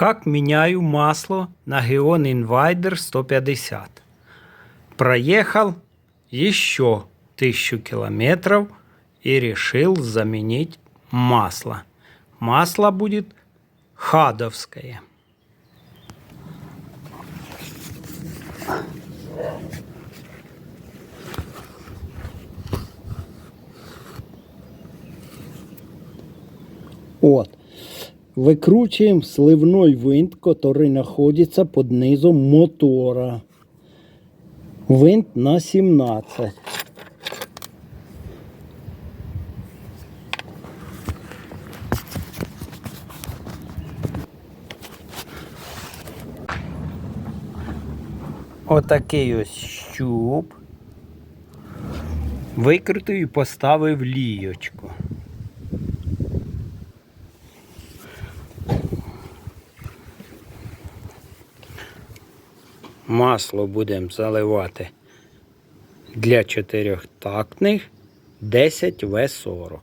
Как меняю масло на Geon Invider 150? Проехал еще тысячу километров и решил заменить масло. Масло будет хадовское. Вот. Викручуємо сливной винт, який знаходиться під низом мотора. Винт на 17. Отакий ось щуп. Викрутив і поставив лієчку. Масло будемо заливати для чотирьохтактних 10 В40.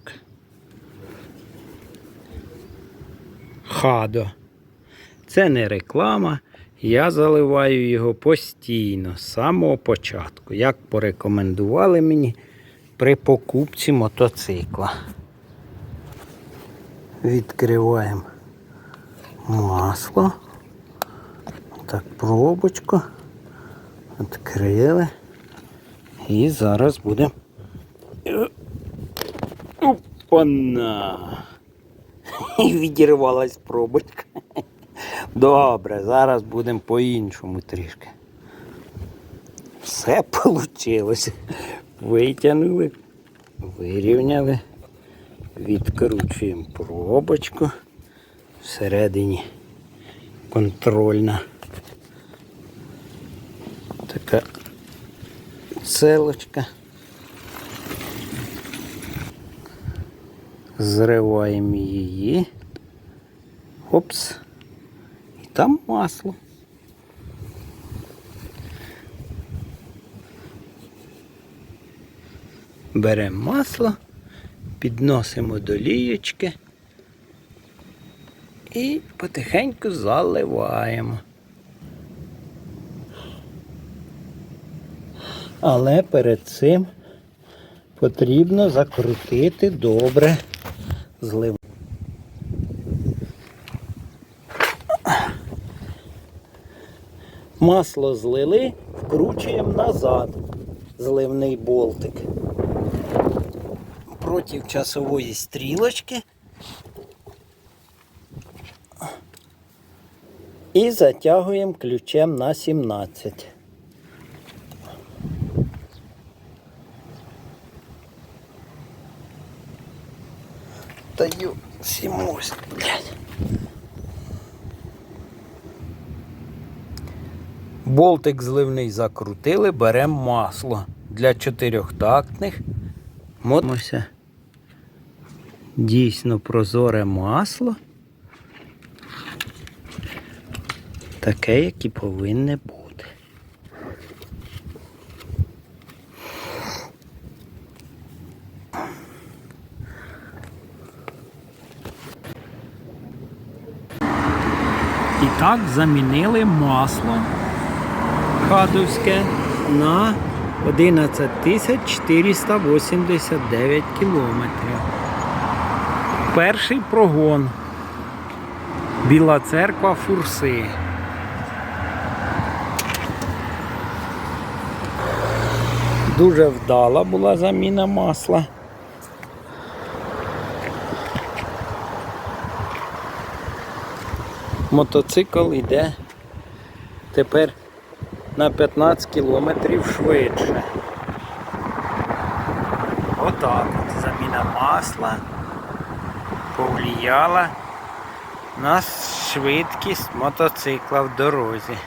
Хадо. Це не реклама. Я заливаю його постійно, з самого початку, як порекомендували мені при покупці мотоцикла. Відкриваємо масло. Так, пробочку. Відкрили. І зараз будемо. Опана! Відірвалась пробочка. Добре, зараз будемо по-іншому трішки. Все вийшло. Витягнули, вирівняли, відкручуємо пробочку. Всередині контрольна. Така целочка. Зриваємо її. Опс. І там масло. Беремо масло, підносимо до лієчки і потихеньку заливаємо. Але перед цим потрібно закрутити добре злив. Масло злили, вкручуємо назад зливний болтик. Проти часової стрілочки. І затягуємо ключем на 17. Даю сімось, блядь. Болтик зливний закрутили, беремо масло для чотирьохтактних. Мотимося. Дійсно прозоре масло. Таке, як і повинне бути. І так замінили масло хадовське на 11 489 кілометрів. Перший прогон. Біла церква Фурси. Дуже вдала була заміна масла. Мотоцикл йде тепер на 15 кілометрів швидше. Отак от заміна масла повлияла на швидкість мотоцикла в дорозі.